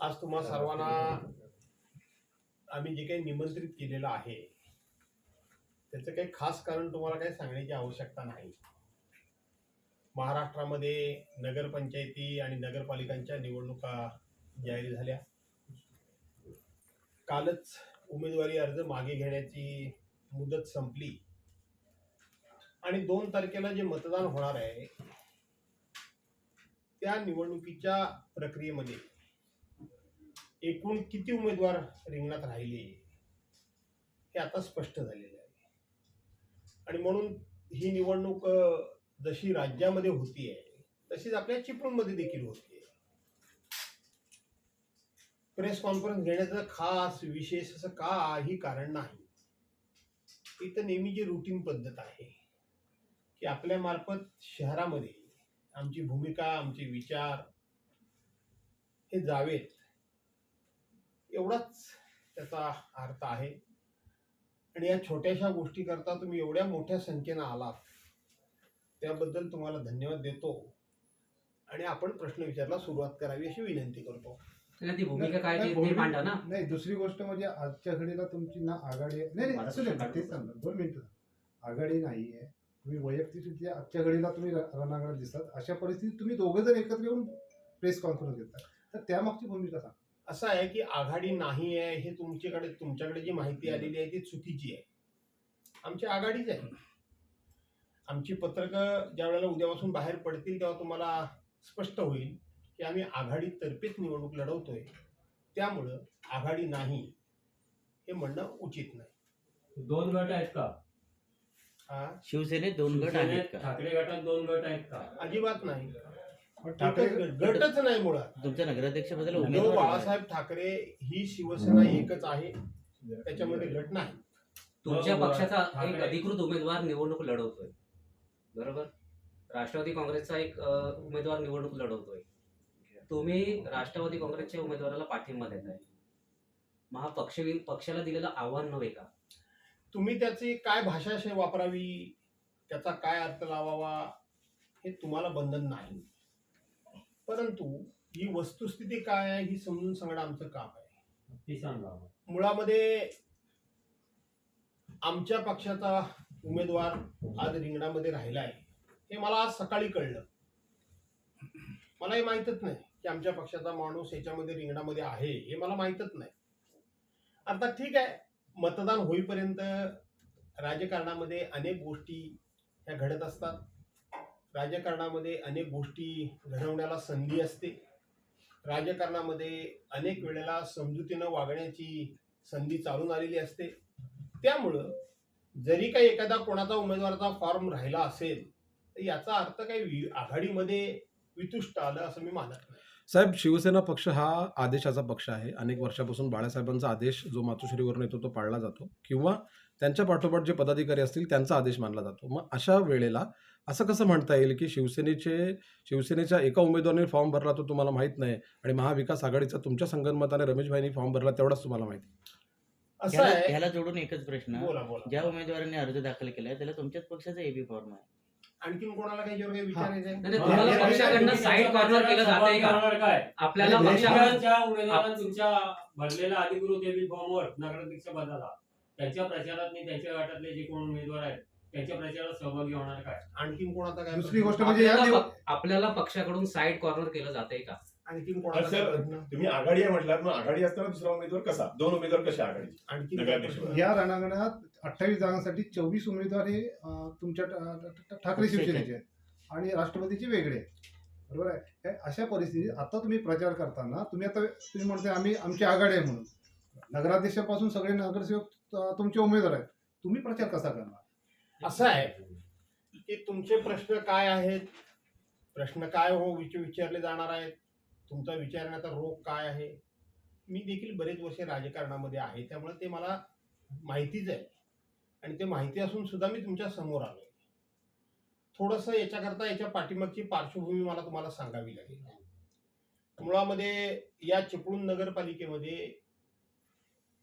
आज तुम्हा सर्वांना आम्ही जे काही निमंत्रित केलेलं आहे त्याचं काही खास कारण तुम्हाला काही सांगण्याची आवश्यकता नाही. महाराष्ट्रामध्ये नगरपंचायती आणि नगरपालिकांच्या निवडणुका जाहीर झाल्या. कालच उमेदवारी अर्ज मागे घेण्याची मुदत संपली. आणि दोन तारखेला जे मतदान होणार आहे त्या निवडणुकीच्या प्रक्रियेमध्ये एकूण किती उमेदवार रिंगणात राहिले? हे आता स्पष्ट झालेलं आहे. आणि म्हणून ही निवडणूक जशी राज्यामध्ये होती आहे तशीच आपल्या चिपळूणमध्ये देखील होती आहे प्रेस कॉन्फरन्स घेण्याचं खास विशेष असं काही कारण नाही. इथं नेहमीची रुटीन पद्धत आहे की आपल्या मार्फत शहरामध्ये आमची भूमिका आमचे विचार हे जावेत. एवढाच त्याचा अर्थ आहे. आणि या छोट्याशा गोष्टी करता तुम्ही एवढ्या मोठ्या संख्येनं आलात त्याबद्दल तुम्हाला धन्यवाद देतो. आणि आपण प्रश्न विचारला सुरुवात करावी अशी विनंती करतो. त्याला ती भूमिका काय नाही, ती- ती भूमिका- मांडा ना? नाही दुसरी गोष्ट म्हणजे आजच्या घडीला तुमची ना आघाडी आहे. नाही नाही मला असू दे ना, सांगा. तेच सांगा दोन मिनिटं आघाडी नाही आहे. तुम्ही वैयक्तिकरित्या आजच्या घडीला तुम्ही र- रणांगणात दिसतात. अशा परिस्थितीत तुम्ही दोघं जर एकत्र येऊन प्रेस कॉन्फरन्स घेता तर त्यामागची भूमिका सांगा. असं आहे की आघाडी नाही आहे हे तुमच्याकडे तुमच्याकडे जी माहिती आलेली आहे ती चुकीची आहे. आमची आघाडीच आहे. आमची पत्रकं ज्या वेळेला उद्यापासून बाहेर पडतील तेव्हा तुम्हाला स्पष्ट होईल की आम्ही आघाडीतर्फेच निवडणूक लढवतोय. त्यामुळं आघाडी नाही हे म्हणणं उचित नाही. दोन गट आहेत का? हा? शिवसेनेत दोन गट आहेत शिवसेनेत का? ठाकरे गटात दोन गट आहेत का? अजिबात नाही. ठाकरे गटच नाही मुळात. तुमच्या नगराध्यक्षबद्दल उद्धव उमेदवार बाळासाहेब ठाकरे ही शिवसेना एकच आहे. त्याच्यामध्ये गट नाही. तुमच्या बरोबर. पक्षाचा एक ठाकरे. अधिकृत उमेदवार निवडणूक लढवतोय. बरोबर? राष्ट्रवादी काँग्रेसचा एक अ, उमेदवार निवडणूक लढवतोय. तुम्ही राष्ट्रवादी काँग्रेसच्या उमेदवाराला पाठिंबा देत आहे मग हा पक्ष पक्षाला दिलेलं आव्हान नव्हे का? तुम्ही त्याची काय भाषा शै वापरावी? त्याचा काय अर्थ लावावा? हे तुम्हाला बंधन नाही. परंतु ही वस्तुस्थिती काय आहे ही समजून सांगणं आमचं काम आहे. ती सांगा मुळामध्ये आमच्या पक्षाचा उमेदवार आज रिंगणामध्ये राहिला आहे हे मला आज सकाळी कळलं. मला हे माहीतच नाही की आमच्या पक्षाचा माणूस याच्यामध्ये रिंगणामध्ये आहे हे मला माहीतच नाही. अर्थात ठीक आहे मतदान होईपर्यंत राजकारणामध्ये अनेक गोष्टी ह्या घडत असतात. राजकारणामध्ये अनेक गोष्टी घडवण्याला संधी असते. राजकारणामध्ये अनेक वेळेला समजुतीनं वागण्याची संधी चालून आलेली असते. त्यामुळं जरी काही एखादा कोणाचा उमेदवाराचा फॉर्म राहिला असेल तर याचा अर्थ काही वि- आघाडीमध्ये वितुष्ट आलं असं मी मानत साहेब शिवसेना पक्ष हा आदेशाचा पक्ष आहे. अनेक वर्षापासून बाळासाहेबांचा आदेश जो मातोश्रीवरून येतो तो पाळला जातो. किंवा त्यांच्या पाठोपाठ जे पदाधिकारी असतील त्यांचा आदेश मानला जातो. मग अशा वेळेला असं कसं म्हणता येईल की शिवसेनेचे शिवसेनेच्या एका उमेदवाराने फॉर्म भरला तो तुम्हाला माहीत नाही आणि महाविकास आघाडीचा तुमच्या संगनमताने रमेशभाईंनी फॉर्म भरला तेवढाच तुम्हाला माहिती. असं ह्याला आहे. ह्याला जोडून एकच प्रश्न. बोला बोला. ज्या उमेदवारांनी अर्ज दाखल केलाय त्याला तुमच्याच पक्षाचा एबी फॉर्म आहे. आणखीन कोणाला काही याच्यावर काही विचारायचं आहे? नाही, नाही, तुम्हाला हे- पक्षाकडनं साईड कॉर्नर केलं जातंय का? करणार काय आपल्याला नाही, पक्षाकडनं पक्षाच्या उमेदवारांना तुमच्या भरलेल्या अधिकृत एबी फॉर्मवर नगराध्यक्ष पदाला त्यांच्या प्रचारात त्यांच्या गटातले जे कोण उमेदवार आहेत त्यांच्या प्रचारात सहभागी होणार काय? आणखीन कोणाचा काय दुसरी? गोष्ट म्हणजे या आपल्याला पक्षाकडून साईड कॉर्नर केलं जातंय का? आणखीन कोणाचा सर? तुम्ही आघाडी आहे म्हटलात मग आघाडी असताना दुसरा उमेदवार कसा? दोन उमेदवार कशा आघाडीचे आणखीन काय नगराध्यक्ष. प्रश्न? या रणांगणात अठ्ठावीस जागांसाठी चोवीस उमेदवार हे अं, तुमच्या ठाकरे शिवसेनेचे आहेत. आणि राष्ट्रवादीचे वेगळे आहेत. बरोबर आहे? हे अशा परिस्थितीत आता तुम्ही प्रचार करताना तुम्ही आता तुम्ही म्हणताय आम्ही आमची आघाडी आहे म्हणून. नगराध्यक्षापासून सगळे नगरसेवक अं, तुमचे उमेदवार आहेत. तुम्ही प्रचार कसा करणार? असं आहे. की तुमचे प्रश्न काय आहेत? प्रश्न काय हो विच विचारले जाणार आहेत? तुमचा विचारण्याचा रोग काय आहे? मी देखील बरेच वर्ष राजकारणामध्ये आहे त्यामुळे ते मला माहितीच आहे. आणि ते माहिती असून सुद्धा मी तुमच्यासमोर आलो थोडंसं याच्याकरता याच्या पाठीमागची पार्श्वभूमी मला तुम्हाला सांगावी लागेल. मुळामध्ये या चिपळूण नगरपालिकेमध्ये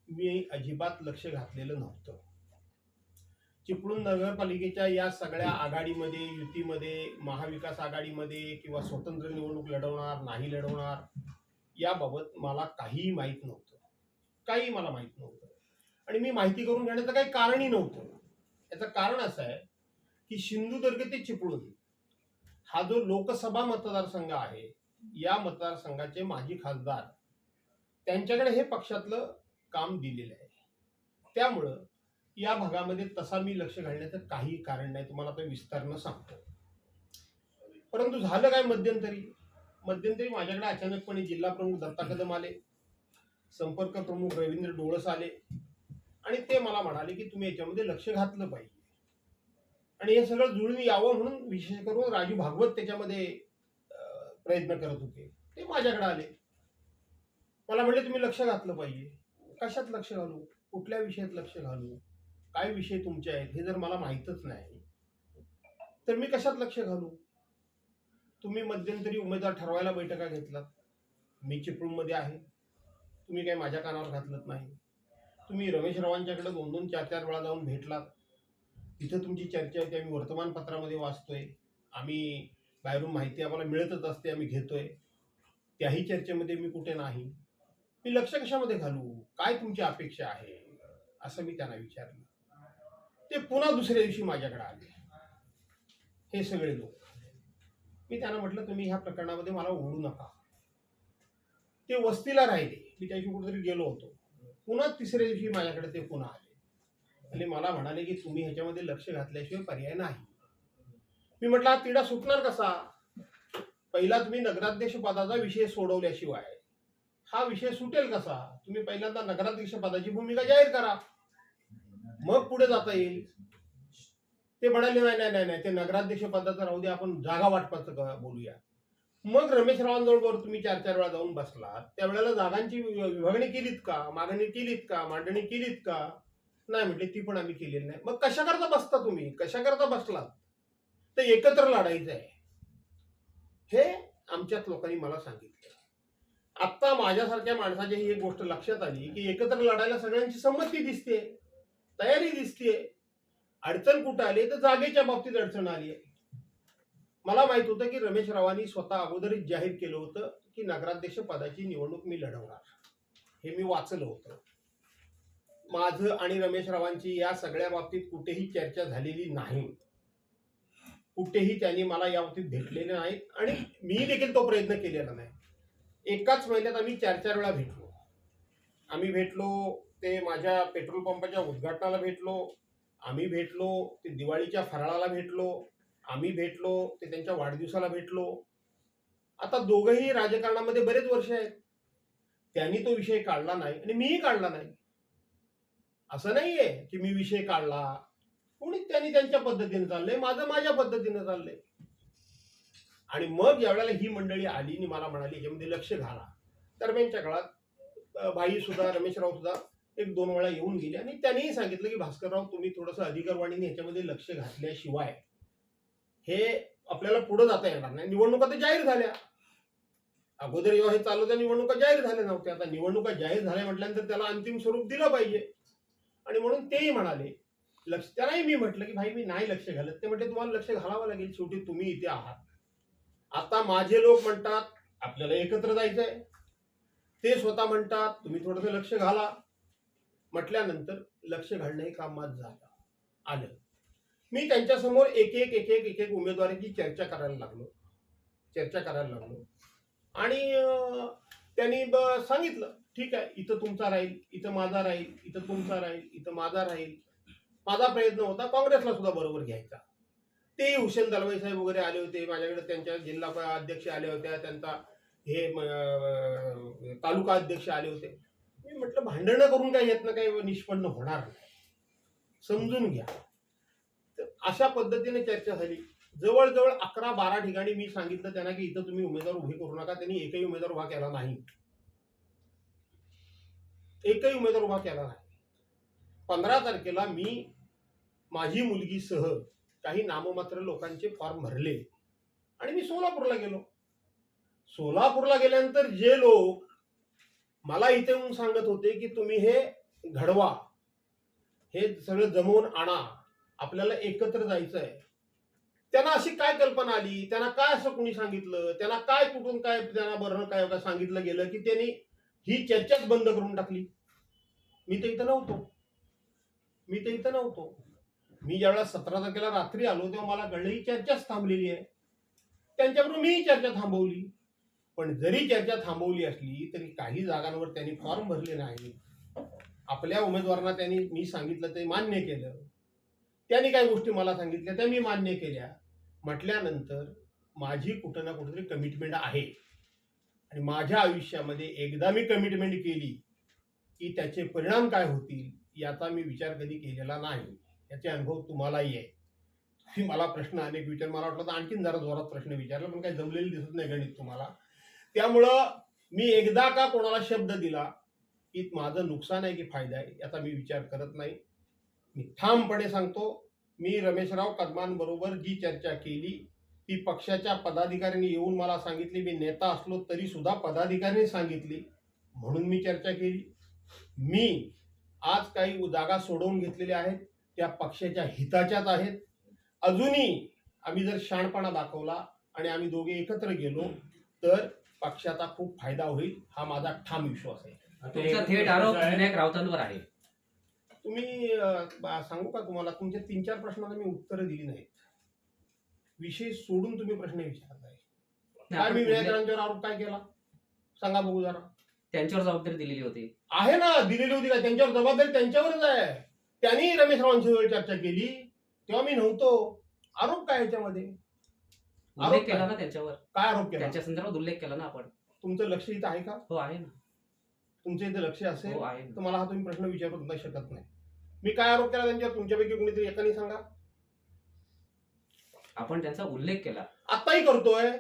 मी अजिबात लक्ष घातलेलं नव्हतं. चिपळूण नगरपालिकेच्या या सगळ्या आघाडीमध्ये युतीमध्ये महाविकास आघाडीमध्ये किंवा स्वतंत्र निवडणूक लढवणार नाही लढवणार याबाबत मला काहीही माहीत नव्हतं. काही मला माहीत नव्हतं. आणि मी माहिती करून घेण्याचं काही कारणही नव्हतं. याचं कारण असं आहे की सिंधुदुर्ग ते चिपळूण हा जो लोकसभा मतदारसंघ आहे या मतदारसंघाचे माजी खासदार त्यांच्याकडे हे पक्षातलं काम दिलेलं आहे. त्यामुळं या भागामध्ये तसा मी लक्ष घालण्याचं काही कारण नाही तुम्हाला आता विस्तारनं सांगतो. परंतु झालं काय मध्यंतरी? मध्यंतरी माझ्याकडे अचानकपणे जिल्हा प्रमुख दत्ता कदम आले संपर्क प्रमुख रवींद्र डोळस आले आणि ते मला म्हणाले की तुम्ही याच्यामध्ये लक्ष घातलं पाहिजे. आणि हे सगळं जुळून यावं म्हणून विशेष करून राजू भागवत त्याच्यामध्ये प्रयत्न करत होते. ते माझ्याकडे आले. मला म्हणले तुम्ही लक्ष घातलं पाहिजे. कशात लक्ष घालू? कुठल्या विषयात लक्ष घालू? काय विषय तुमचे आहेत हे जर मला माहीतच नाही तर मी कशात लक्ष घालू? तुम्ही मध्यंतरी उमेदवार ठरवायला बैठका घेतलात. मी चिपळूणमध्ये आहे. तुम्ही काही माझ्या कानावर घातलत नाही. तुम्ही रमेश रावांच्याकडे दोन दोन चार चार वेळा जाऊन भेटलात. तिथं तुमची चर्चा होती. आम्ही वर्तमानपत्रामध्ये वाचतोय. आम्ही बाहेरून माहिती आम्हाला मिळतच असते आम्ही घेतोय. त्याही चर्चेमध्ये मी कुठे नाही. मी लक्ष कशामध्ये घालू? काय तुमची अपेक्षा आहे? असं मी त्यांना विचारलं. ते पुन्हा दुसऱ्या दिवशी माझ्याकडे आले. हे सगळे लोक. मी त्यांना म्हटलं तुम्ही ह्या प्रकरणामध्ये मला ओढू नका. ते वस्तीला राहिले. मी त्याशी कुठेतरी गेलो होतो. पुन्हा तिसऱ्या दिवशी माझ्याकडे ते पुन्हा आले. आणि मला म्हणाले की तुम्ही ह्याच्यामध्ये लक्ष घातल्याशिवाय पर्याय नाही. मी म्हटलं हा तिढा सुटणार कसा? पहिला तुम्ही नगराध्यक्ष पदाचा विषय सोडवल्याशिवाय. हा विषय सुटेल कसा? तुम्ही पहिल्यांदा नगराध्यक्ष पदाची भूमिका जाहीर करा. मग पुढे जाता येईल. ते म्हणाले नाही नाही नाही नाही ते नगराध्यक्ष पदाचं राहू दे आपण जागा वाटपाचं बोलूया. मग रमेश रावांजवळ तुम्ही चार चार वेळा जाऊन बसलात. त्यावेळेला जागांची विभागणी केलीत का? मागणी केलीत का? मांडणी केलीत का? नाही म्हटली ती पण आम्ही केलेली नाही. मग कशा करता बसता तुम्ही? कशा करता बसलात? तर एकत्र लढायचं आहे हे आमच्यात लोकांनी मला सांगितलं. आत्ता माझ्यासारख्या माणसाची ही एक गोष्ट लक्षात आली की एकत्र लढायला सगळ्यांची संमती दिसते. तयारी दिसतेय. अडचण कुठं आली तर जागेच्या बाबतीत अडचण आली आहे. मला माहीत होतं की रमेश रावांनी स्वतः अगोदरच जाहीर केलं होतं की नगराध्यक्ष पदाची निवडणूक मी लढवणार. हे मी वाचलं होतं. माझं आणि रमेश रावांची या सगळ्या बाबतीत कुठेही चर्चा झालेली नाही. कुठेही त्यांनी मला या बाबतीत भेटलेले नाहीत आणि मी देखील तो प्रयत्न केलेला नाही. एकाच महिन्यात आम्ही चार चार वेळा भेटलो. आम्ही भेटलो ते माझ्या पेट्रोल पंपाच्या उद्घाटनाला भेटलो आम्ही भेटलो ते दिवाळीच्या फराळाला भेटलो आम्ही भेटलो ते त्यांच्या वाढदिवसाला भेटलो. आता दोघंही राजकारणामध्ये बरेच वर्ष आहेत. त्यांनी तो विषय काढला नाही आणि मीही काढला नाही. असं नाहीये की मी विषय काढला. कोणी त्यांनी त्यांच्या पद्धतीने चाललंय? माझं माझ्या पद्धतीने चाललंय. आणि मग ज्यावेळेला ही मंडळी आली आणि मला म्हणाली याच्यामध्ये लक्ष घाला. दरम्यानच्या काळात भाई बाई सुद्धा रमेशराव सुद्धा एक दोन वेळा येऊन गेले. आणि त्यांनीही सांगितलं की भास्करराव तुम्ही थोडंसं अधिकारवाणीने ह्याच्यामध्ये लक्ष घातल्याशिवाय हे आपल्याला पुढे जाता येणार नाही. निवडणुका तर जाहीर झाल्या. अगोदर जेव्हा हे चालू त्या निवडणुका जाहीर झाल्या नव्हत्या. आता निवडणुका जाहीर झाल्या म्हटल्यानंतर त्याला अंतिम स्वरूप दिलं पाहिजे. आणि म्हणून तेही म्हणाले लक्ष त्यालाही मी म्हटलं की भाई मी नाही लक्ष घालत. ते म्हटले तुम्हाला लक्ष घालावं लागेल. शेवटी तुम्ही इथे आहात. आता माझे लोक म्हणतात आपल्याला एकत्र जायचंय. ते स्वतः म्हणतात तुम्ही थोडंसं लक्ष घाला. म्हटल्यानंतर लक्ष घालणं हे काम झालं आलं. मी त्यांच्यासमोर एक एक एक एक एक एक उमेदवारीची चर्चा करायला लागलो. चर्चा करायला लागलो. आणि त्यांनी ब- सांगितलं ठीक आहे इथं तुमचा राहील इथं माझा राहील इथं तुमचा राहील इथं माझा राहील. माझा प्रयत्न होता काँग्रेसला सुद्धा बरोबर घ्यायचा. तेही हुसेन दलवाई साहेब वगैरे आले होते माझ्याकडे त्यांच्या जिल्हा अध्यक्ष आले होत्या त्यांचा हे तालुका अध्यक्ष आले होते. मी म्हटलं भांडणं करून काय यातनं काही निष्पन्न होणार नाही. समजून घ्या. तर अशा पद्धतीने चर्चा झाली. जवळजवळ अकरा बारा ठिकाणी मी सांगितलं त्यांना की इथं तुम्ही उमेदवार उभे करू नका त्यांनी एकही उमेदवार उभा केला नाही. एकही उमेदवार उभा केला नाही. पंधरा तारखेला मी माझी मुलगीसह काही नाममात्र लोकांचे फॉर्म भरले. आणि मी सोलापूरला गेलो. सोलापूरला गेल्यानंतर जे लोक मला इथे येऊन सांगत होते की तुम्ही हे घडवा. हे सगळं जमवून आणा. आपल्याला एकत्र जायचं आहे त्यांना अशी काय कल्पना आली? त्यांना काय असं कुणी सांगितलं? त्यांना काय कुठून काय त्यांना बरं काय काय सांगितलं गेलं की त्यांनी ही चर्चाच बंद करून टाकली? मी तर इथं नव्हतो. मी तर इथं नव्हतो. मी ज्यावेळेला सतरा तारखेला रात्री आलो तेव्हा मला कळलं ही चर्चाच थांबलेली आहे. त्यांच्याबरोबर मीही चर्चा थांबवली. पण जरी चर्चा थांबवली असली तरी काही जागांवर त्यांनी फॉर्म भरले नाही. आपल्या उमेदवारांना त्यांनी मी सांगितलं ते मान्य केलं. त्यांनी काही गोष्टी मला सांगितल्या त्या मी मान्य केल्या. म्हटल्यानंतर माझी कुठं ना कुठेतरी कमिटमेंट आहे. आणि माझ्या आयुष्यामध्ये एकदा मी कमिटमेंट केली की त्याचे परिणाम काय होतील याचा मी विचार कधी केलेला नाही. याचे अनुभव तुम्हालाही आहे तुम्ही मला प्रश्न अनेक विचार मला वाटलं तर आणखीन जरा जोरात प्रश्न विचारला पण काही जमलेली दिसत नाही गणित तुम्हाला. त्यामुळं मी एकदा का कोणाला शब्द दिला की माझं नुकसान आहे की फायदा आहे याचा मी विचार करत नाही. मी ठामपणे सांगतो मी रमेशराव कदमांबरोबर जी चर्चा केली ती पक्षाच्या पदाधिकाऱ्यांनी येऊन मला सांगितली मी नेता असलो तरी सुद्धा पदाधिकाऱ्यांनी सांगितली म्हणून मी चर्चा केली. मी आज काही जागा सोडवून घेतलेल्या आहेत त्या पक्षाच्या हिताच्याच आहेत. अजूनही आम्ही जर शहाणपणा दाखवला आणि आम्ही दोघे एकत्र गेलो तर पक्षाचा खूप फायदा होईल हा माझा ठाम विश्वास आहे. तुमचा थेट आरोप आहे, विनायक राऊतांवर आहे. तुम्ही अं, बा- सांगू का तुम्हाला? तुमच्या तीन चार प्रश्नांना मी उत्तरं दिली नाहीत. विषय सोडून तुम्ही प्रश्न विचारताय. काय आपण मी विनायकांच्यावर आरोप काय केला? सांगा बघू जरा. त्यांच्यावर जबाबदारी दिलेली होती. आहे ना दिलेली होती का? त्यांच्यावर जबाबदारी त्यांच्यावरच आहे. त्यांनी रमेश वेळ चर्चा केली तेव्हा मी नव्हतो. आरोप काय याच्यामध्ये? उल्लेख आरोप केला काय? ना त्यांच्यावर? काय आरोप केला? त्यांच्या संदर्भात उल्लेख केला ना आपण. तुमचं लक्ष इथं आहे का? हो आहे ना. तुमचं इथं लक्ष असेल हो आहे तर ना. मला हा तुम्ही प्रश्न विचारू नाही शकत नाही. मी काय आरोप केला त्यांच्यावर? तुमच्यापैकी कोणीतरी एकाने सांगा. आपण त्यांचा उल्लेख केला. आत्ताही करतोय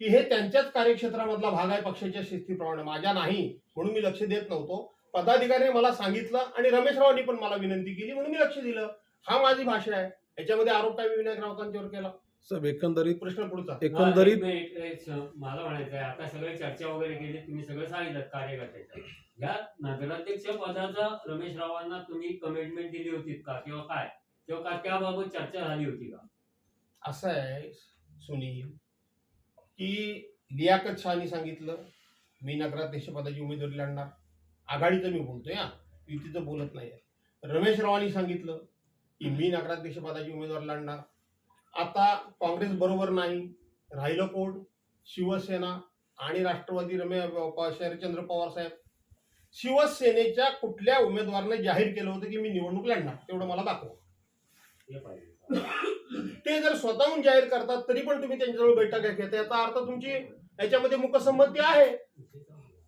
की हे त्यांच्याच कार्यक्षेत्रामधला भाग आहे पक्षाच्या शिस्तीप्रमाणे. माझ्या नाही म्हणून मी लक्ष देत नव्हतो. पदाधिकाऱ्यांनी मला सांगितलं आणि रमेशरावांनी पण मला विनंती केली म्हणून मी लक्ष दिलं. हा माझी भाषा आहे. याच्यामध्ये आरोप काय मी विनायक राऊतांच्यावर केला? साहेब एकंदरीत प्रश्न पुढचा. हा, एकंदरीत एक एक मला म्हणायचं आहे आता सगळे चर्चा वगैरे केली तुम्ही सगळं सांगितलं कार्यकर्त्याच्या या नगराध्यक्ष पदाचा रमेश रावांना तुम्ही कमिटमेंट दिली होती का? किंवा काय? किंवा का त्याबाबत चर्चा झाली होती का? असं आहे सुनील की लियाकत शहानी सांगितलं मी नगराध्यक्ष पदाची उमेदवारी लढणार. आघाडीचं मी बोलतोय हा. युतीचं बोलत नाही रमेश रावांनी सांगितलं की मी नगराध्यक्ष पदाची उमेदवारी लढणार. आता काँग्रेस बरोबर नाही. राहिलं कोण? शिवसेना आणि राष्ट्रवादी रमे प- शरदचंद्र पवार साहेब. शिवसेनेच्या कुठल्या उमेदवाराने जाहीर केलं होतं की मी निवडणूक लढणार? तेवढं मला दाखवा. ते जर स्वतःहून जाहीर करतात तरी पण तुम्ही त्यांच्याजवळ बैठक घेता याचा अर्थ तुमची याच्यामध्ये मुकसंमती आहे.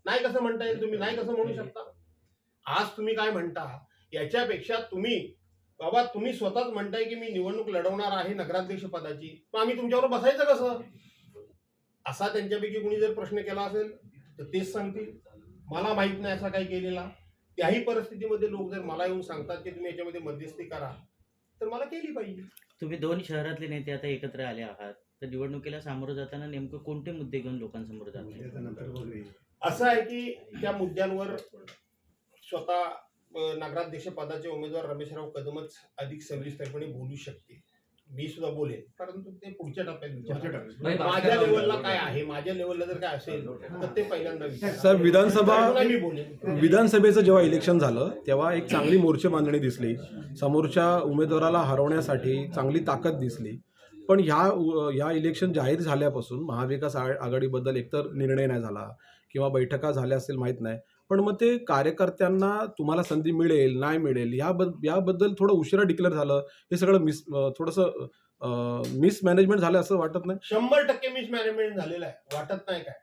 नाही कसं म्हणता येईल तुम्ही? नाही कसं म्हणू शकता? आज तुम्ही काय म्हणता? याच्यापेक्षा तुम्ही बाबा तुम्ही स्वतःच म्हणताय की मी निवडणूक लढवणार आहे नगराध्यक्ष पदाची. मग आम्ही तुमच्यावर बसायचं कसं? असा त्यांच्यापैकी कुणी जर प्रश्न केला असेल तर तेच सांगतील. मला माहीत नाही असा काही केलेला. त्याही परिस्थितीमध्ये लोक जर मला येऊन सांगतात की तुम्ही याच्यामध्ये मध्यस्थी करा तर मला केली पाहिजे. तुम्ही दोन शहरातले नेते आता एकत्र आले आहात. तर निवडणुकीला सामोरं जाताना नेमकं कोणते मुद्दे घेऊन लोकांसमोर जात असं आहे की त्या मुद्द्यांवर स्वतः नगराध्यक्ष पदाचे उमेदवार रमेशराव कदमच अधिक सविस्तरपणे बोलू शकतील. मी सुद्धा बोलेन. परंतु ते पुढच्या टप्प्यात माझ्या लेवलला काय आहे? माझ्या लेवलला जर काय असेल तर ते पहिल्यांदा. साहेब विधानसभा विधानसभेचं जेव्हा इलेक्शन झालं तेव्हा एक चांगली मोर्चे बांधणी दिसली. समोरच्या उमेदवाराला हरवण्यासाठी चांगली ताकद दिसली. पण ह्या ह्या इलेक्शन जाहीर झाल्यापासून महाविकास आघाडीबद्दल एकतर निर्णय नाही झाला किंवा बैठका झाल्या असेल माहीत नाही. पण मग ते कार्यकर्त्यांना तुम्हाला संधी मिळेल नाही मिळेल याबद्द याबद्दल थोडं उशिरा डिक्लेअर झालं. हे सगळं मिस थोडंसं मिसमॅनेजमेंट झालं असं वाटत नाही? शंभर टक्के मिसमॅनेजमेंट झालेला आहे. वाटत नाही काय.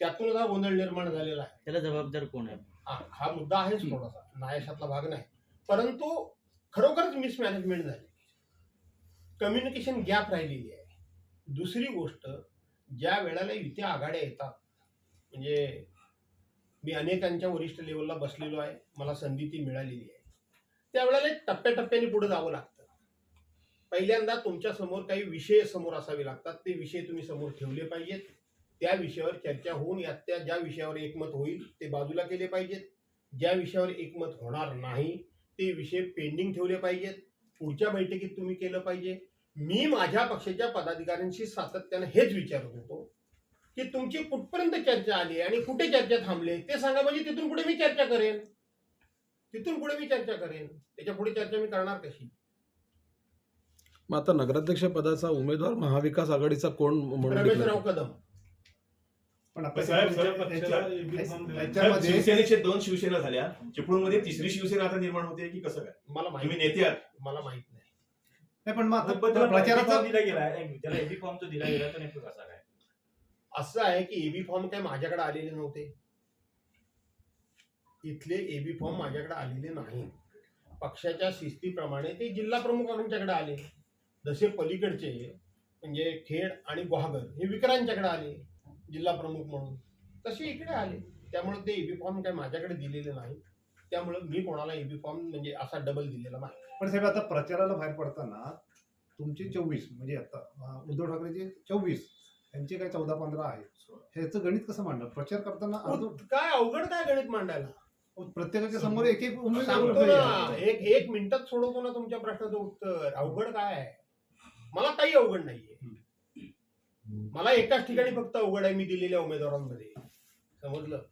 त्यातूनच हा गोंधळ निर्माण झालेला आहे. त्याला जबाबदार कोण आहे? हा हा मुद्दा आहेच थोडासा. नायशातला भाग नाही. परंतु खरोखरच मिसमॅनेजमेंट झाली. कम्युनिकेशन गॅप राहिलेली आहे. दुसरी गोष्ट ज्या वेळेला युत्या आघाड्या येतात म्हणजे मी अनेकांच्या वरिष्ठ लेवलला बसलेलो आहे. मला संधी ती मिळालेली आहे. त्यावेळेला एक टप्प्याटप्प्याने पुढे जावं लागतं. पहिल्यांदा तुमच्यासमोर काही विषय समोर असावे लागतात. ते विषय तुम्ही समोर ठेवले पाहिजेत. त्या विषयावर चर्चा होऊन यात त्या ज्या विषयावर एकमत होईल ते बाजूला केले पाहिजेत. ज्या विषयावर एकमत होणार नाही ते विषय पेंडिंग ठेवले पाहिजेत. पुढच्या बैठकीत तुम्ही केलं पाहिजे. मी माझ्या पक्षाच्या पदाधिकाऱ्यांशी सातत्यानं हेच विचारत होतो. की तुमची कुठपर्यंत चर्चा आली आणि कुठे चर्चा थांबले ते सांगा म्हणजे तिथून पुढे मी चर्चा करेन. तिथून पुढे मी चर्चा करेन. त्याच्या पुढे चर्चा मी करणार कशी? मग आता नगराध्यक्ष पदाचा उमेदवार महाविकास आघाडीचा कोण म्हणून कदम. पण शिवसेनेचे दोन शिवसेना झाल्या चिपळूणमध्ये तिसरी शिवसेना आता निर्माण होते की कसं काय? मला माहिती नेते मला माहीत नाही. नाही पण मग प्रचाराचा दिला गेला. त्याला एबी फॉर्म जो दिला गेला तो नेमकं कसा काय? असं आहे की एबी फॉर्म काय माझ्याकडे आलेले नव्हते. इथले एबी फॉर्म माझ्याकडे आलेले नाही. पक्षाच्या शिस्तीप्रमाणे ते जिल्हा प्रमुखांच्याकडे आले. जसे पलीकडचे म्हणजे खेड आणि गुहागर हे विक्रांच्याकडे आले जिल्हा प्रमुख म्हणून. तसे इकडे आले. त्यामुळे ते एबी फॉर्म काय माझ्याकडे दिलेले नाही त्यामुळे मी कोणाला एबी फॉर्म म्हणजे असा डबल दिलेला नाही. पण साहेब आता प्रचाराला बाहेर पडताना तुमचे चोवीस म्हणजे आता उद्धव ठाकरेचे चोवीस यांचे काय चौदा पंधरा आहे ह्याचं गणित कसं मांडणार? प्रचार करताना काय अवघड काय गणित मांडायला? प्रत्येकाच्या समोर एक एक उमेदवार सांगतो ना. एक एक मिनिटात सोडवतो ना तुमच्या प्रश्नाचं उत्तर. अवघड काय आहे? मला काही अवघड नाहीये. मला एकाच ठिकाणी फक्त अवघड आहे मी दिलेल्या उमेदवारांमध्ये. समजलं?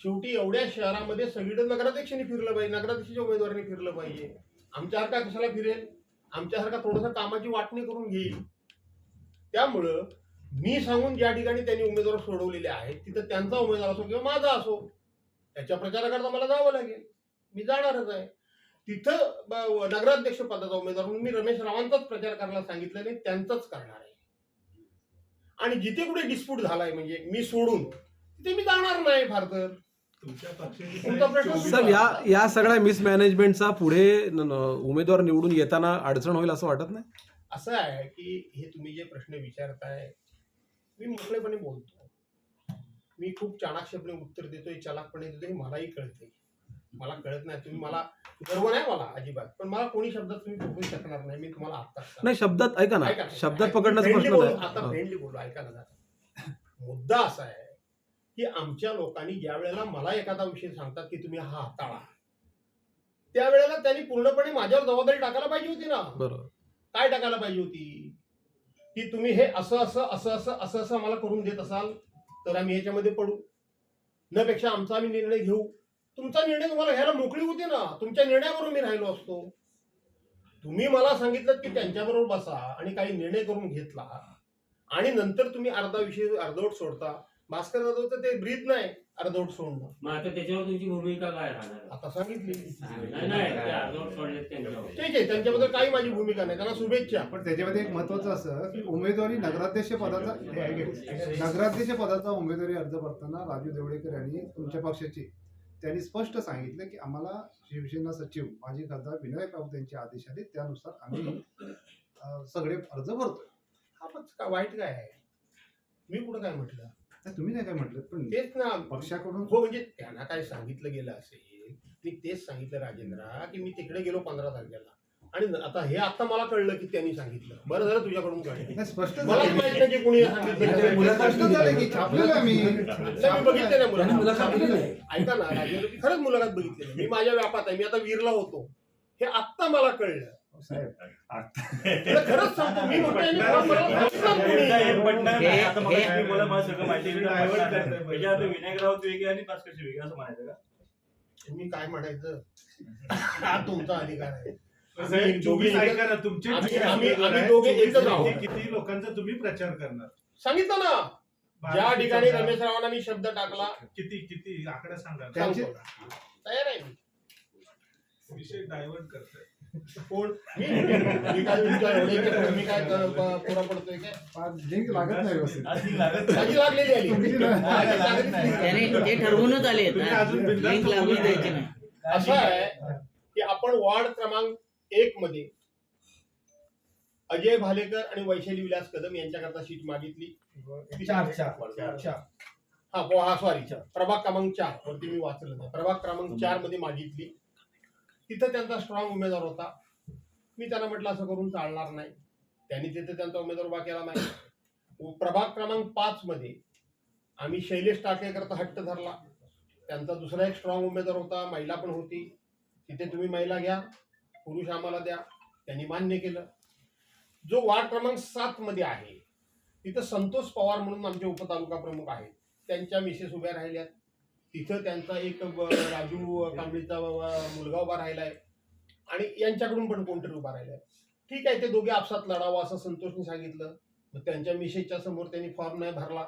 शेवटी एवढ्या शहरामध्ये सगळीकडे नगराध्यक्षांनी फिरलं पाहिजे नगराध्यक्षाच्या उमेदवारांनी फिरलं पाहिजे. आमच्यासारखा कशाला फिरेल? आमच्यासारखा थोडंसं कामाची वाटणी करून घेईल. त्यामुळं मी सांगून ज्या ठिकाणी त्यांनी उमेदवार सोडवलेले आहेत तिथं त्यांचा उमेदवार असो किंवा माझा असो त्याच्या प्रचाराकरता मला जावं लागेल. मी जाणारच आहे. तिथं नगराध्यक्ष पदाचा उमेदवार म्हणून मी रमेश रावांचाच प्रचार करायला सांगितलं नाही त्यांचाच करणार आहे. आणि जिथे कुठे डिस्प्यूट झालाय म्हणजे मी सोडून तिथे मी जाणार नाही फार तर तुमचा प्रश्न साहेब या या सगळ्या मिसमॅनेजमेंटचा पुढे उमेदवार निवडून येताना अडचण होईल असं वाटत नाही? असं आहे की हे तुम्ही जे प्रश्न विचारताय मी मोकळेपणे बोलतो. मी खूप चाणाक्षपणे उत्तर देतोय चालाकपणे देतोय हे मलाही कळते मला कळत नाही तुम्ही मला गर्व नाही मला अजिबात. पण मला कोणी शब्दात तुम्ही पकडू शकणार नाही मी तुम्हाला सांगतो. नाही शब्दात ऐका ना. शब्दात पकडण्याचा प्रश्न आता. फ्रेंडली बोलू ऐका ना. मुद्दा असा आहे की आमच्या लोकांनी ज्या वेळेला मला एखादा विषय सांगतात की तुम्ही हा हाताळा त्यावेळेला त्यांनी पूर्णपणे माझ्यावर जबाबदारी टाकायला पाहिजे होती ना. बरोबर. काय टाकायला पाहिजे होती? की तुम्ही हे असं असं असं असं असं असं आम्हाला करून देत असाल तर आम्ही याच्यामध्ये पडू. न पेक्षा आमचा आम्ही निर्णय घेऊ. तुमचा निर्णय तुम्हाला घ्यायला मोकळी होती ना. तुमच्या निर्णयावरून मी राहिलो असतो. तुम्ही मला सांगितलं की त्यांच्याबरोबर बसा आणि काही निर्णय करून घेतला आणि नंतर तुम्ही अर्धा विषय अर्धवट सोडता. भास्कर जाधव तर ते ब्रीत नाही. अर्धवट सोडणं मग आता त्याच्यावर तुमची भूमिका काय राहणार? आता सांगितली. नाही नाही ते अर्धवट सोडलेत त्यांच्यावर. ठीक आहे त्यांच्याबद्दल काही माझी भूमिका नाही. त्यांना शुभेच्छा. पण त्याच्यामध्ये एक महत्वाचं असं की उमेदवारी नगराध्यक्ष पदाचा हे नगराध्यक्ष पदाचा उमेदवारी अर्ज करताना राजू देवडेकर यांनी तुमच्या पक्षाचे त्यांनी स्पष्ट सांगितलं की आम्हाला शिवसेना सचिव माजी खासदार विनायक राऊत यांचे आदेश आले. त्यानुसार आम्ही अं, सगळे अर्ज भरतोय. हा पण का वाईट काय आहे? मी कुठं काय म्हटलं? तुम्ही नाही काय म्हटलं पण तेच ना. पक्षाकडून हो म्हणजे त्यांना काय सांगितलं गेलं असेल मी तेच सांगितलं राजेंद्रा की मी तिकडे गेलो पंधरा तारखेला. आणि आता हे आता मला कळलं की त्यांनी सांगितलं. बरं झालं तुझ्याकडून कळलं. स्पष्ट मलाच झालं माहीत नाही की कुणी सांगितलं. स्पष्ट झालं की छापलेलं आहे मी नाही, मी बघितलं नाही त्यांनी मुलाखत. मुलाखत दिली नाही. ऐका ना राजेंद्र मी खरंच मुलाखत बघितली. मी माझ्या व्यापात आहे मी आता वीरला होतो. हे आत्ता मला कळलं. साहेब तुला खरंच सांगतो मी म्हणतो यांनी मला- मला सांगितलं कोणी. हे- आता मला हे- तुम्ही बोला मला सगळं माहिती आहे. Divert करताय. म्हणजे आता विनायक राऊत वेगळे आणि भास्कर वेगळे असं म्हणायचं का? मी काय म्हणायचं? हा तुमचा अधिकार आहे. साहेब, आम्ही दोघे तुम्ही ऐका एकच- ना तुमचे आम्ही- जे आम्ही- उमेदवार आम्ही आहेत, दोघे तुम्ही एकच आहोत. किती- किती लोकांचा तुम्ही प्रचार करणार? सांगितलं ना. ज्या ठिकाणी. रमेश रावांना मी शब्द टाकला. किती किती आकडा सांगा. त्यांचे- सांगतो. तयार आहे. मी विषय डायव्हर्ट करताय. कोण? मी. मी काय तुमच्या एवढे मी काय क- प- पुरा पडतोय काय? आज लिंक लागत नाही व्यवस्थित. आज ती लागत माझी लागलेली आली तुमची नाही. माझी लागलेली नाही. त्याने ते ठरवूनच आले तुम्ही अजून बिनधास्त लिंक बोलू द्यायची. नाही. असं आहे की आपण वॉर्ड क्रमांक एक मध्ये अजय भालेकर आणि वैशाली विलास कदम यांच्याकरता सीट मागितली. हा हो हा सॉरी प्रभाग क्रमांक चार वरती मी वाचलं नाही प्रभाग क्रमांक चारमध्ये मागितली. तिथं त्यांचा स्ट्रॉंग उमेदवार होता. मी त्यांना म्हटलं असं करून चालणार नाही. त्यांनी तिथे त्यांचा उमेदवार उभा केला नाही. प्रभाग क्रमांक पाच मध्ये आम्ही शैलेश टाकेकरता हट्ट धरला. त्यांचा दुसरा एक स्ट्रॉंग उमेदवार होता महिला पण होती. तिथे तुम्ही महिला घ्या पुरुष आम्हाला द्या. त्यांनी मान्य केलं. जो वार्ड क्रमांक सात मध्ये आहे तिथं संतोष पवार म्हणून आमचे उपतालुका प्रमुख आहेत. त्यांच्या मिसेस उभ्या राहिल्यात. तिथं त्यांचा एक राजू कांबळीचा मुलगा उभा राहिलाय. आणि यांच्याकडून पण कोणतरी उभा राहिलाय. ठीक आहे ते दोघे आपसात लढावं असं संतोषने सांगितलं. मग त्यांच्या मिशेच्या समोर त्यांनी फॉर्म नाही भरला.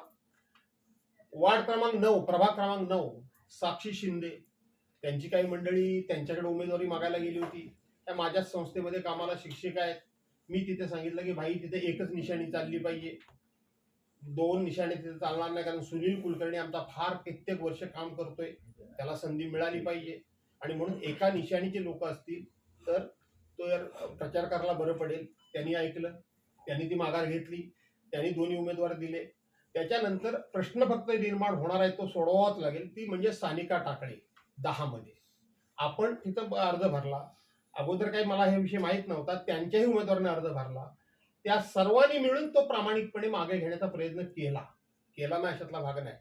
वार्ड क्रमांक नऊ प्रभाग क्रमांक नऊ साक्षी शिंदे. त्यांची काही मंडळी त्यांच्याकडे उमेदवारी मागायला गेली होती. त्या माझ्याच संस्थेमध्ये कामाला शिक्षक आहेत. मी तिथे सांगितलं की भाई तिथे एकच निशाणी चालली पाहिजे. दोन निशाणे तिथे चालणार नाही कारण सुनील कुलकर्णी आमचा फार कित्येक वर्ष काम करतोय. त्याला संधी मिळाली पाहिजे. आणि म्हणून एका निशाणीचे लोक असतील तर तो यार प्रचार करायला बरं पडेल. त्यांनी ऐकलं त्यांनी ती माघार घेतली त्यांनी दोन्ही उमेदवार दिले. त्याच्यानंतर प्रश्न फक्त निर्माण होणार आहे तो सोडवावाच लागेल. ती म्हणजे सानिका टाकळे दहामध्ये. आपण तिथं अर्ज भरला. अगोदर काही मला हे विषय माहीत नव्हता. त्यांच्याही उमेदवाराने अर्ज भरला. त्या सर्वांनी मिळून तो प्रामाणिकपणे मागे घेण्याचा प्रयत्न केला. केला ना अशातला भाग नाही.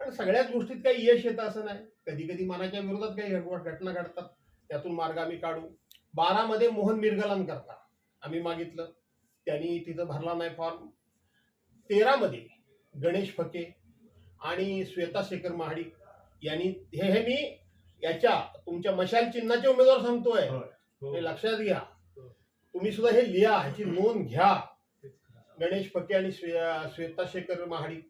पण सगळ्याच गोष्टीत काही यश येतं असं नाही. कधी कधी मनाच्या विरोधात काही घटना घडतात. त्यातून मार्ग आम्ही काढू. बारामध्ये मोहन मिरगलान करता आम्ही मागितलं. त्यांनी तिथं भरला नाही फॉर्म तेरामध्ये गणेश फके आणि श्वेता शेखर महाडिक यांनी हे हे मी याच्या तुमच्या मशाल चिन्हाचे उमेदवार सांगतोय. हे लक्षात घ्या. तुम्ही सुद्धा हे लिहा ह्याची नोंद घ्या. गणेश फके आणि श्वे- श्वेता शेखर महाडिक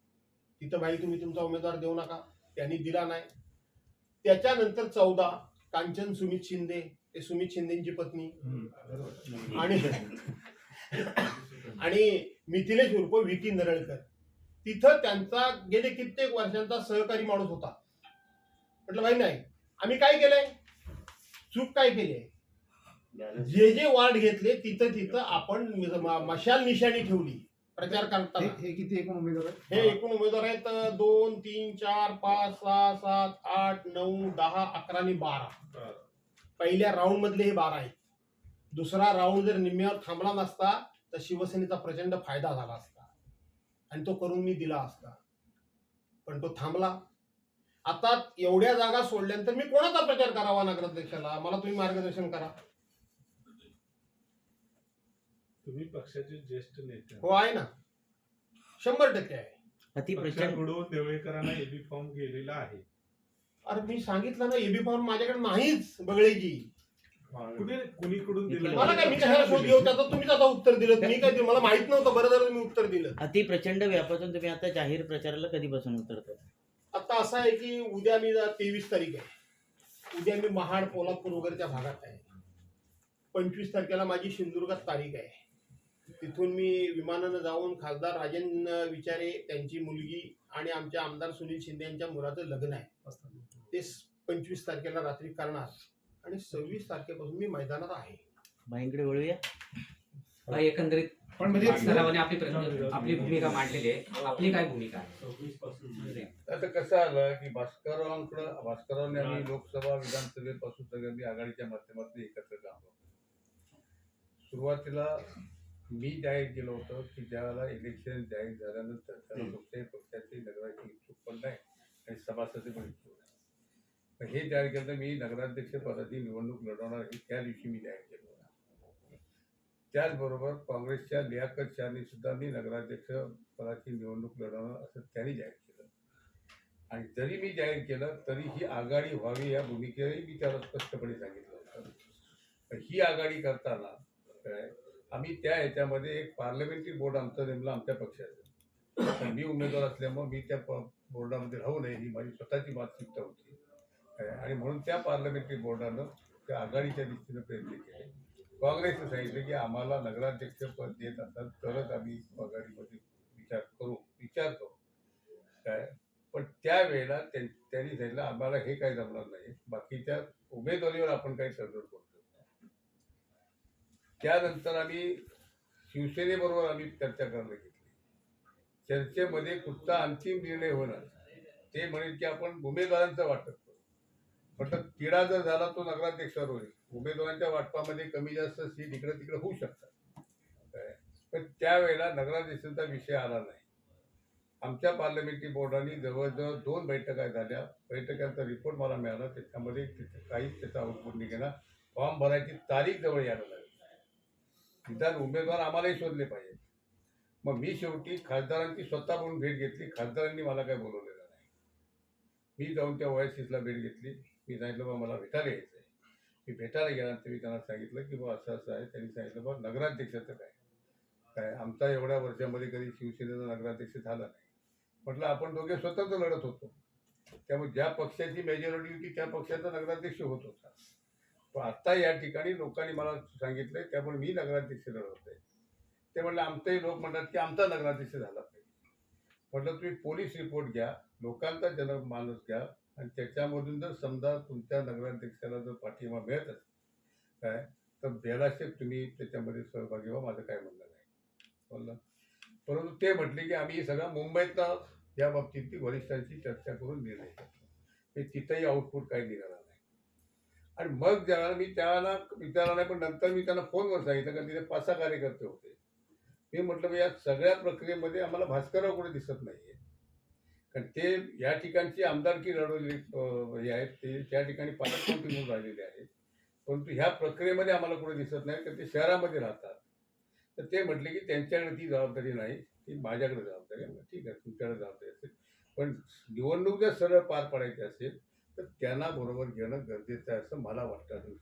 तिथं भाई तुम्ही तुमचा उमेदवार देऊ नका त्यांनी दिला नाही. त्याच्यानंतर चौदा कांचन सुमित शिंदे ते सुमित शिंदेची पत्नी. आणि आणि मिथिलेश उर्फ विकी नरळकर. तिथं त्यांचा गेले कित्येक वर्षांचा सहकारी माणूस होता. म्हटलं भाई नाही. आम्ही काय केलंय? चूक काय केली आहे? जे जे वार्ड घेतले तिथं तिथं आपण मशाल निशाणी ठेवली. प्रचार हे करताना. हे किती एकूण उमेदवार हे आहेत एकूण उमेदवार आहेत दोन तीन चार पाच सहा सात आठ नऊ दहा अकरा आणि बारा. बरं. पहिल्या राऊंड मधले हे बारा आहेत. दुसरा राऊंड जर निम्म्यावर थांबला नसता तर शिवसेनेचा प्रचंड फायदा झाला असता. आणि तो करून मी दिला असता. पण तो थांबला. आता एवढ्या जागा सोडल्यानंतर मी कोणाचा प्रचार करावा नगराध्यक्षाला? मला तुम्ही मार्गदर्शन करा. तुम्ही पक्षाचे ज्येष्ठ नेते हो आहे ना. शंभर टक्के आहे. अति प्रचंड पक्षाकडून देवळेकरांना एबी फॉर्म गेलेला आहे. अरे मी सांगितलं ना एबी फॉर्म माझ्याकडे नाहीच बगळेजी. कुणी कुणीकडून दिलं? मला काय मी कशाला शोध घेऊ? त्याचं तुम्हीच आता उत्तर दिलं मी काय दिलं मला माहीत नव्हतं बरं झालं तुम्ही उत्तर दिलं. अति प्रचंड व्यापातून तुम्ही आता जाहीर प्रचाराला कधीपासून उतरताय? आता असं आहे की उद्या मी तेवीस तारीख आहे. उद्या मी महाड पोलादपूर वगैरेच्या भागात आहे. पंचवीस तारखेला माझी सिंधुदुर्गात तारीख आहे. तिथून मी विमानानं जाऊन खासदार राजन विचारे त्यांची मुलगी आणि आमच्या आमदार सुनील शिंदे यांच्या मुलाचं लग्न आहे. ते पंचवीस तारखेला रात्री करणार आणि सव्वीस तारखेपासून मी मैदानात आहे. बाईंकडे वळूया. एकंदरीत पण म्हणजे सरावाने आपली आपली भूमिका मांडलेली आहे. आपली काय भूमिका आहे? आता कसं आलं की भास्कररावांकडं भास्कररावांनी आम्ही लोकसभा विधानसभेपासून सगळ्यांनी आघाडीच्या माध्यमातून एकत्र काम. सुरुवातीला मी जाहीर केलं होतं की ज्यावेळेला इलेक्शन जाहीर झाल्यानंतर त्याला कुठल्याही पक्षाची नगराची इच्छुक पण नाही आणि सभासदी पण इच्छुक नाही. हे जाहीर केलं मी नगराध्यक्ष पदाची निवडणूक लढवणार हे त्या दिवशी मी जाहीर केलं होतं. त्याचबरोबर काँग्रेसच्या लियाकत शहानी सुद्धा मी नगराध्यक्ष पदाची निवडणूक लढवणार असं त्यांनी जाहीर केलं. आणि जरी मी जाहीर केलं तरी ही आघाडी व्हावी या भूमिकेलाही मी त्याला स्पष्टपणे सांगितलं होतं. ही आघाडी करताना काय आम्ही त्या ह्याच्यामध्ये एक पार्लमेंटरी बोर्ड आमचं नेमलं आमच्या पक्षाचं. मी उमेदवार असल्यामुळे मी त्या प- बोर्डामध्ये राहू नये ही माझी स्वतःची मानसिकता होती. काय आणि म्हणून त्या पार्लमेंटरी बोर्डानं त्या आघाडीच्या दृष्टीनं प्रयत्न केले. काँग्रेसनं सांगितलं की आम्हाला नगराध्यक्ष पद देत असाल तरच आम्ही आघाडीमध्ये विचार करू विचार करू. काय? पण त्यावेळेला त्यांनी सांगितलं आम्हाला हे काही जमणार नाही. बाकीच्या उमेदवारीवर आपण काही तडजोड करू त्यानंतर आम्ही शिवसेनेबरोबर आम्ही चर्चा करायला घेतली. चर्चेमध्ये कुठचा अंतिम निर्णय होणार ते म्हणेल की आपण उमेदवारांचं वाटप करू. म्हटलं तिढा जर झाला तो नगराध्यक्षावर होईल. उमेदवारांच्या वाटपामध्ये कमी जास्त सीट इकडे तिकडे होऊ शकतात. काय? पण त्यावेळेला नगराध्यक्षांचा विषय आला नाही. आमच्या पार्लमेंटरी बोर्डाने जवळजवळ दोन बैठका झाल्या. बैठकांचा रिपोर्ट मला मिळाला. त्याच्यामध्ये तिथे काहीच त्याचा आउटपुट निघेना फॉर्म भरायची तारीख जवळ यायला लागली. निदान उमेदवार आम्हालाही शोधले पाहिजे. मग मी शेवटी खासदारांची स्वतः म्हणून भेट घेतली. खासदारांनी मला काय बोलवलेलं नाही. मी जाऊन त्या ओएससीला भेट घेतली. मी सांगितलं बा मला भेटायला यायचं आहे मी भेटायला गेल्यानंतर मी त्यांना सांगितलं की बा असं असं आहे. त्यांनी सांगितलं बा नगराध्यक्षाचं काय? काय आमचा एवढ्या वर्षामध्ये कधी शिवसेनेचा नगराध्यक्ष झाला नाही. म्हटलं आपण दोघे स्वतंत्र लढत होतो. त्यामुळे ज्या पक्षाची मेजॉरिटी होती त्या पक्षाचा नगराध्यक्ष होत होता. पण आता या ठिकाणी लोकांनी मला सांगितलंय त्यामुळे मी नगराध्यक्ष लढवत आहे. ते म्हणलं आमचेही लोक म्हणतात की आमचा नगराध्यक्ष झाला पाहिजे. म्हटलं तुम्ही पोलीस रिपोर्ट घ्या लोकांचा जनमानस घ्या आणि त्याच्यामधून जर समजा तुमच्या नगराध्यक्षाला जर पाठिंबा मिळत असेल काय तर बेलाशेप तुम्ही त्याच्यामध्ये सहभागी व्हा माझं काय म्हणणं नाही. बोललं. परंतु ते म्हटले की आम्ही सगळं मुंबईतनं या बाबतीत वरिष्ठांशी चर्चा करून निर्णय घेतो हे तिथंही आउटपुट काही निघाला नाही. आणि मग ज्यावेळेला मी त्याला विचारला नाही पण नंतर मी त्यांना फोनवर सांगितलं कारण तिथे पाच सहा कार्यकर्ते होते. मी म्हटलं या सगळ्या प्रक्रियेमध्ये आम्हाला भास्करराव कुठे दिसत नाहीये. कारण ते या ठिकाणची आमदारकी लढवलेली हे आहेत ते त्या ठिकाणी पालकमंत्री म्हणून राहिलेले आहेत. परंतु ह्या प्रक्रियेमध्ये आम्हाला कुठे दिसत नाही तर ते शहरामध्ये राहतात. तर ते म्हटले की त्यांच्याकडे ती जबाबदारी नाही ती माझ्याकडे जबाबदारी ठीक आहे तुमच्याकडे जबाबदारी असेल. पण निवडणूक जर सरळ पार पाडायची असेल तर त्यांना बरोबर घेणं गरजेचं आहे असं मला वाटतं अजून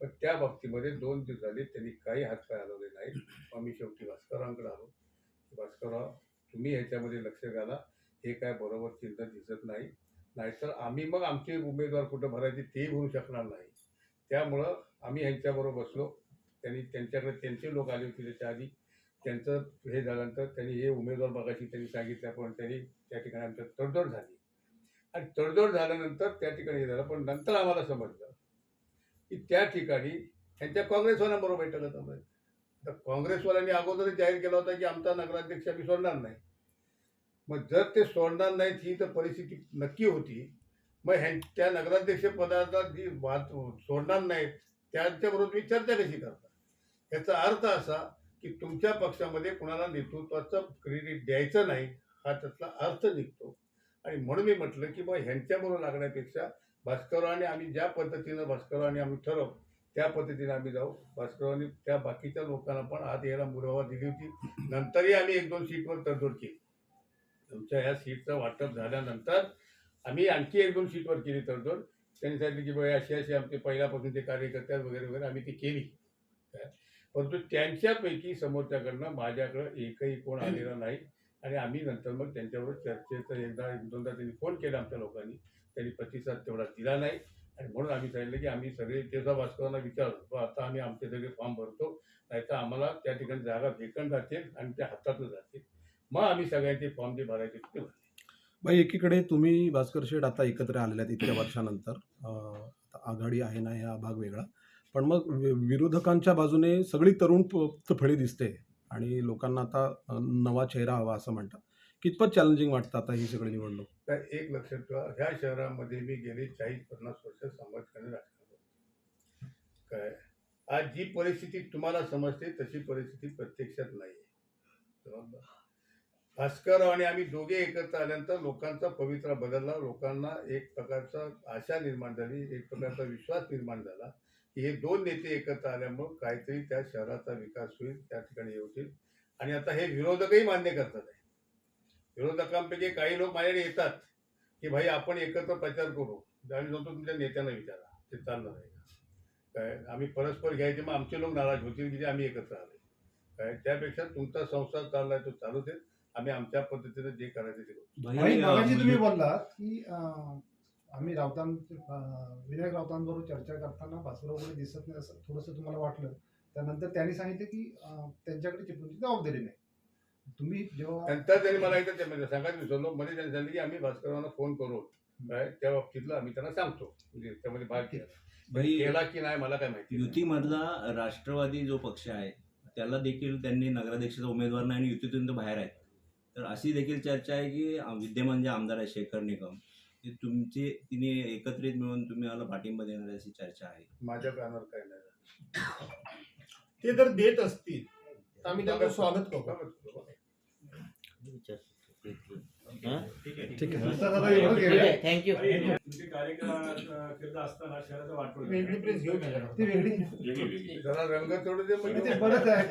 पण त्या बाबतीमध्ये दोन दिवस झाले त्यांनी काही हातपाय हलवले नाहीत. मग मी शेवटी भास्करांकडे आलो. भास्करराव तुम्ही ह्याच्यामध्ये लक्ष घाला. हे काय बरोबर चिंता दिसत नाही. नाहीतर आम्ही मग आमचे उमेदवार कुठं भरायचे तेही भरू शकणार नाही. त्यामुळं आम्ही ह्यांच्याबरोबर बसलो. त्यांनी त्यांच्याकडे त्यांचे लोक आले होते त्याच्या आधी. त्यांचं हे झाल्यानंतर त्यांनी हे उमेदवार बघायची त्यांनी सांगितल्याप्रमाणे त्यांनी त्या ठिकाणी आमच्या तडजोड झाली. आणि तडजोड झाल्यानंतर त्या ठिकाणी हे झालं पण नंतर आम्हाला समजलं की त्या ठिकाणी त्यांच्या काँग्रेसवाल्यांबरोबर बैठक होतं तर काँग्रेसवाल्यांनी अगोदरच जाहीर केला होता की आमचा नगराध्यक्ष आम्ही सोडणार नाही. मग जर ते सोडणार नाहीत ही तर परिस्थिती नक्की होती. मग ह्यां त्या नगराध्यक्ष पदाचा जी वाद सोडणार नाहीत त्यांच्याबरोबर तुम्ही चर्चा कशी करता? याचा अर्थ असा की तुमच्या पक्षामध्ये कुणाला नेतृत्वाचं क्रेडिट द्यायचं नाही हा त्यातला अर्थ निघतो. आणि म्हणून मी म्हटलं की बा ह्यांच्याबरोबर लागण्यापेक्षा भास्कररावांनी आम्ही ज्या पद्धतीनं भास्कररावांनी आम्ही ठरवू त्या पद्धतीने आम्ही जाऊ. भास्कररावांनी त्या बाकीच्या लोकांना पण आत यायला मुरावा दिली होती. नंतरही आम्ही एक दोन सीटवर तडजोड केली. तुमच्या ह्या सीटचं वाटप झाल्यानंतर आम्ही आणखी एक दोन सीटवर केली तडजोड त्यांनी सांगितलं की बाई अशी अशी आमचे पहिल्यापासूनचे कार्यकर्ते वगैरे वगैरे आम्ही ती केली. परंतु त्यांच्यापैकी समोरच्याकडनं माझ्याकडं एकही कोण आलेला नाही. आणि आम्ही नंतर मग त्यांच्याबरोबर चर्चेचं एकदा एक दोनदा त्यांनी फोन केला आमच्या लोकांनी. त्यांनी प्रतिसाद तेवढा दिला नाही. आणि म्हणून आम्ही सांगितलं की आम्ही सगळे तेजा भास्करांना विचारतो आता आम्ही आमचे सगळे फॉर्म भरतो नाहीतर आम्हाला त्या ठिकाणी जागा भेकन जातील आणि त्या हातातच जातील मग आम्ही सगळ्यांचे फॉर्म जे भरायचे ते भरले. बाई एकीकडे तुम्ही भास्कर शेठ आता एकत्र आलेले आहेत इतक्या वर्षानंतर. आता आघाडी आहे ना हा भाग वेगळा. पण मग वि- विरोधकांच्या बाजूने सगळी तरुण फळी दिसते. आणि लोकांना आता नवा चेहरा हवा असं म्हणतात. कितपत चॅलेंजिंग वाटतं आता ही सगळी निवडणूक? तर एक लक्षात ठेवा ह्या शहरामध्ये मी गेले चाळीस पन्नास वर्ष समाजकारण राजकारण काय? आज जी परिस्थिती तुम्हाला समजते तशी परिस्थिती प्रत्यक्षात नाही भास्कर आणि आम्ही दोघे एकत्र आल्यानंतर लोकांचा पवित्रा बदलला लोकांना एक प्रकारचा आशा निर्माण झाली एक प्रकारचा विश्वास निर्माण झाला. हे दोन नेते एकत्र आल्यामुळं काहीतरी त्या शहराचा विकास होईल त्या ठिकाणी हे होतील. आणि आता हे विरोधकही मान्य करतात. आहे विरोधकांपैकी काही लोक माझ्याकडे येतात की भाई आपण एकत्र प्रचार करू. आणि नंतर तुमच्या नेत्यांना विचारा. ते चालणार आहे काय आम्ही परस्पर घ्यायचे मग आमचे लोक नाराज होतील की जे आम्ही एकत्र आले काय त्यापेक्षा तुमचा संसार चाललाय तो चालू दे आम्ही आमच्या पद्धतीने जे करायचं ते करू. तुम्ही बोललात की आम्ही राऊतां अं, विनायक राऊतांबरोबर चर्चा करताना भास्करराव कोणी दिसत नाही असं थोडंसं तुम्हाला वाटलं. त्यानंतर त्यांनी सांगितलं की त्यांच्याकडे चिपळूणची जबाबदारी नाही. तुम्ही जेव्हा नंतर त्यांनी मला एकदा त्यामध्ये सांगायचं विसरलो. मध्ये त्यांनी सांगितलं की आम्ही भास्करांना फोन करू. काय? त्या बाबतीतलं आम्ही त्यांना सांगतो. म्हणजे त्यामध्ये भाग घ्या. भाई केला की नाही मला काय माहिती नाही. युतीमधला राष्ट्रवादी जो पक्ष आहे त्याला देखील त्यांनी नगराध्यक्षाचा उमेदवार नाही आणि युतीतून तो बाहेर आहेत. तर अशी देखील चर्चा आहे की अं, विद्यमान जे आमदार आहे शेखर निकम ते तुमचे तिने एकत्रित मिळून तुम्ही मला पाठिंबा देणार अशी चर्चा आहे. माझ्या कानावर काय नाही ते जर देत असतील. तर आम्ही त्यांचं स्वागत करू विचार ठीक आहे. थँक्यू वेगळी प्रेस घेऊन जरा रंग तेवढे म्हणजे ते बरंच आहे.